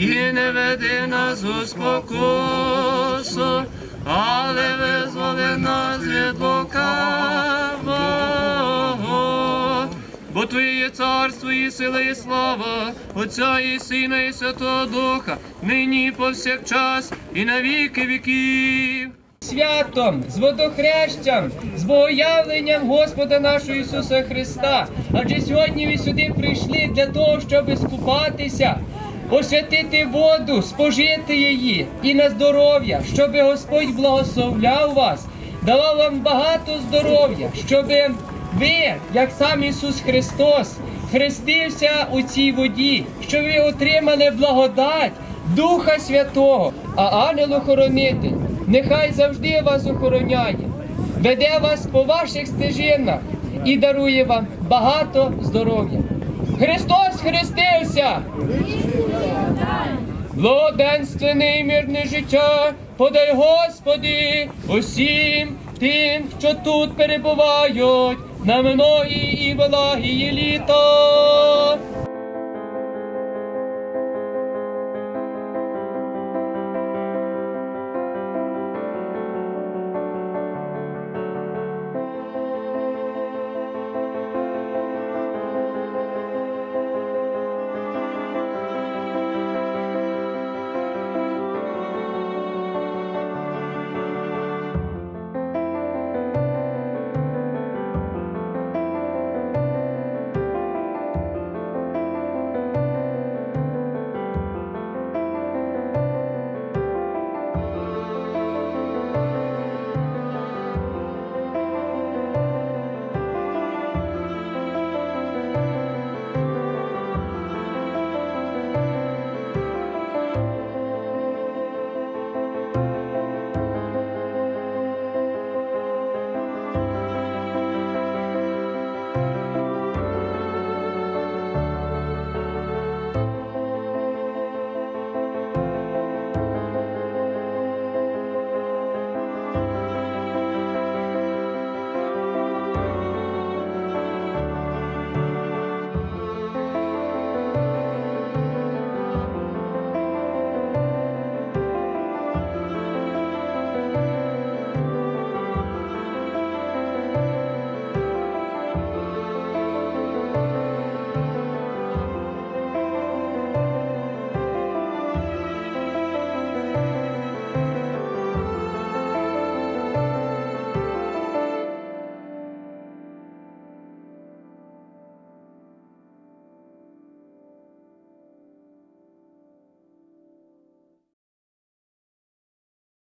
І не веди нас у спокусу, але визволи нас від лукавого. Бо Твоє є царство, і сила, і слава, Отця і Сина, і Святого Духа, нині повсякчас, і на віки віків. святом, з водохрещем, з богоявленням Господа нашого Ісуса Христа. Адже сьогодні ви сюди прийшли для того, щоб скупатися, освятити воду, спожити її і на здоров'я, щоб Господь благословляв вас, давав вам багато здоров'я, щоб ви, як сам Ісус Христос, хрестився у цій воді, щоб ви отримали благодать Духа Святого, а ангел-охоронитель нехай завжди вас охороняє, веде вас по ваших стежинах і дарує вам багато здоров'я. Христос хрестився! Благоденственне і мирне життя подай Господи усім тим, що тут перебувають на миної і благі літа.